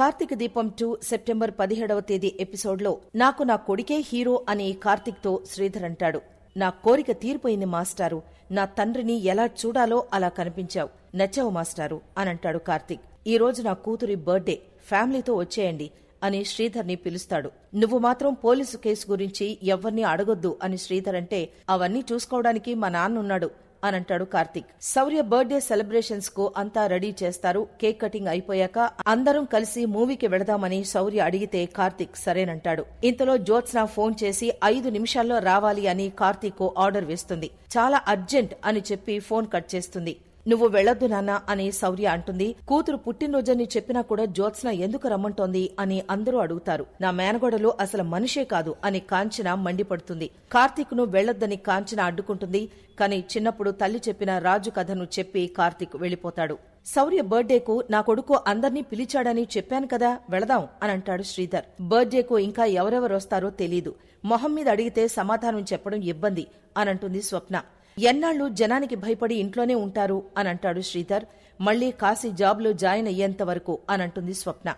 కార్తీక దీపం two September పదిహేడవ తేదీ ఎపిసోడ్లో నాకు నా కొడుకే హీరో అని కార్తీక్తో శ్రీధర్ అంటాడు. నా కోరిక తీరిపోయింది మాస్టారు. నా తండ్రిని ఎలా చూడాలో అలా కనిపించావు. నచ్చావు మాస్టారు అనంటాడు అంటాడు కార్తీక్. ఈ రోజు నా కూతురి బర్త్డే. ఫ్యామిలీతో వచ్చేయండి అని శ్రీధర్ని పిలుస్తాడు. నువ్వు మాత్రం పోలీసు కేసు గురించి ఎవ్వర్నీ అడగొద్దు అని శ్రీధర్ అంటే అవన్నీ చూసుకోవడానికి మా నాన్నున్నాడు అని అంటాడు కార్తిక్. శౌర్య బర్త్డే సెలబ్రేషన్స్కు అంతా రెడీ చేస్తారు. కేక్ కటింగ్ అయిపోయాక అందరం కలిసి మూవీకి వెళదామని శౌర్య అడిగితే కార్తిక్ సరేనంటాడు. ఇంతలో జ్యోత్స్న ఫోన్ చేసి ఐదు నిమిషాల్లో రావాలి అని కార్తిక్ ఆర్డర్ వేస్తుంది. చాలా అర్జెంట్ అని చెప్పి ఫోన్ కట్ చేస్తుంది. నువ్వు వెళ్ళొద్దు నాన్న అని శౌర్య అంటుంది. కూతురు పుట్టినరోజని చెప్పినా కూడా జ్యోత్స్న ఎందుకు రమ్మంటోంది అని అందరూ అడుగుతారు. నా మేనగోడలు అసలు మనిషే కాదు అని కాంచన మండిపడుతుంది. కార్తీక్ను వెళ్ళొద్దని కాంచన అడ్డుకుంటుంది. కానీ చిన్నప్పుడు తల్లి చెప్పిన రాజు కథను చెప్పి కార్తీక్ వెళ్ళిపోతాడు శౌర్య బర్త్డేకు నా కొడుకు అందర్నీ పిలిచాడని చెప్పాను కదా వెళదాం అని అంటాడు శ్రీధర్. బర్త్డేకు ఇంకా ఎవరెవరు వస్తారో తెలీదు. మొహం మీద అడిగితే సమాధానం చెప్పడం ఇబ్బంది అనంటుంది స్వప్న. ఎన్నాళ్ళు జనానికి భయపడి ఇంట్లోనే ఉంటారు అని అంటాడు శ్రీధర్. మళ్ళీ కాశీ జాబ్లో జాయిన్ అయ్యేంత వరకు అనంటుంది స్వప్న.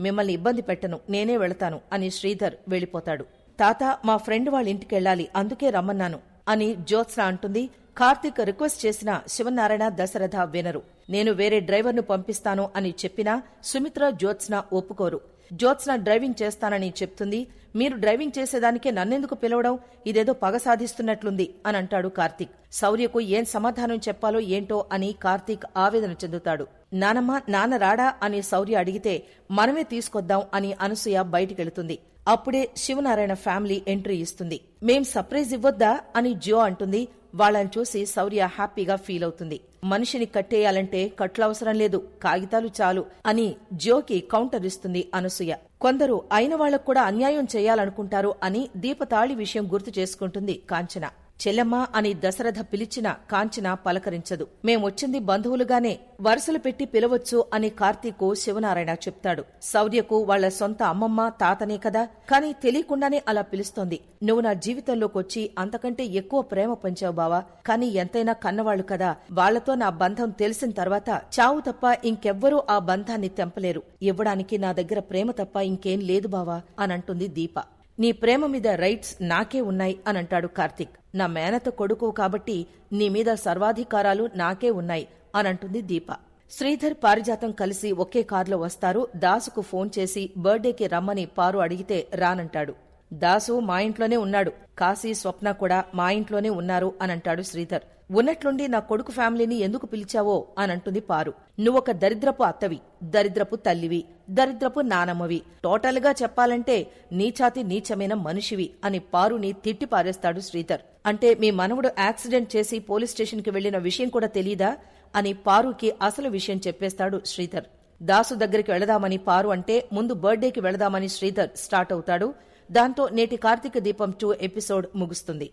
మిమ్మల్ని ఇబ్బంది పెట్టను నేనే వెళతాను అని శ్రీధర్ వెళ్ళిపోతాడు. తాత మా ఫ్రెండ్ వాళ్ళ ఇంటికెళ్ళాలి అందుకే రమ్మన్నాను అని జ్యోత్స్న అంటుంది. కార్తీక్ రిక్వెస్ట్ చేసిన శివనారాయణ దశరథ వినరు. నేను వేరే డ్రైవర్ను పంపిస్తాను అని చెప్పినా సుమిత్ర జ్యోత్స్న ఒప్పుకోరు. జ్యోత్స్న డ్రైవింగ్ చేస్తానని చెప్తుంది. మీరు డ్రైవింగ్ చేసేదానికే నన్నెందుకు పిలవడం? ఇదేదో పగ సాధిస్తున్నట్లుంది అని అంటాడు కార్తీక్. శౌర్యకు ఏం సమాధానం చెప్పాలో ఏంటో అని కార్తీక్ ఆవేదన చెందుతాడు. నానమ్మ నాన్న రాడా అని శౌర్య అడిగితే మనమే తీసుకొద్దాం అని అనసూయ బయటికెళుతుంది. అప్పుడే శివనారాయణ ఫ్యామిలీ ఎంట్రీ ఇస్తుంది. మేం సర్ప్రైజ్ ఇవ్వొద్దా అని జియో అంటుంది. వాళ్ళని చూసి శౌర్య హ్యాపీగా ఫీల్ అవుతుంది. మనిషిని కట్టేయాలంటే కట్లవసరం లేదు కాగితాలు చాలు అని జోకి కౌంటర్ ఇస్తుంది అనసూయ. కొందరు అయిన వాళ్ళకు కూడా అన్యాయం చేయాలనుకుంటారు అని దీపతాళి విషయం గుర్తు చేసుకుంటుంది కాంచన. చెల్లెమ్మ అని దశరథ పిలిచిన కాంచన పలకరించదు. మేమొచ్చింది బంధువులుగానే వరుసలు పెట్టి పిలవచ్చు అని కార్తీకు శివనారాయణ చెప్తాడు. శౌర్యకు వాళ్ళ సొంత అమ్మమ్మ తాతనే కదా. కాని తెలియకుండానే అలా పిలుస్తోంది. నువ్వు నా జీవితంలోకొచ్చి అంతకంటే ఎక్కువ ప్రేమ పంచావు బావా. కాని ఎంతైనా కన్నవాళ్ళు కదా. వాళ్ళతో నా బంధం తెలిసిన తర్వాత చావు తప్ప ఇంకెవ్వరూ ఆ బంధాన్ని తెంపలేరు. ఇవ్వడానికి నా దగ్గర ప్రేమ తప్ప ఇంకేం లేదు బావా అనంటుంది దీప. నీ ప్రేమ మీద రైట్స్ నాకే ఉన్నాయి అనంటాడు కార్తీక్. నా మేనత కొడుకు కాబట్టి నీ మీద సర్వాధికారాలు నాకే ఉన్నాయి అనంటుంది దీప. శ్రీధర్ పారిజాతం కలిసి ఒకే కారులో వస్తారు. దాసుకు ఫోన్ చేసి బర్త్డేకి రమ్మని పారు అడిగితే రానంటాడు. దాసు మా ఇంట్లోనే ఉన్నాడు. కాశీ స్వప్న కూడా మా ఇంట్లోనే ఉన్నారు అనంటాడు శ్రీధర్. ఉన్నట్లుండి నా కొడుకు ఫ్యామిలీని ఎందుకు పిలిచావో అనంటుంది పారు. నువ్వొక దరిద్రపు అత్తవి దరిద్రపు తల్లివి దరిద్రపు నానమ్మవి. టోటల్గా చెప్పాలంటే నీచాతి నీచమైన మనిషివి అని పారుని తిట్టి పారేస్తాడు శ్రీధర్. అంటే మీ మనవడు యాక్సిడెంట్ చేసి పోలీస్ స్టేషన్కి వెళ్ళిన విషయం కూడా తెలీదా అని పారుకి అసలు విషయం చెప్పేస్తాడు శ్రీధర్. దాసు దగ్గరికి వెళదామని పారు అంటే ముందు బర్త్డేకి వెళదామని శ్రీధర్ స్టార్ట్ అవుతాడు. దాంతో నేటి కార్తీక దీపం టూ ఎపిసోడ్ ముగుస్తుంది.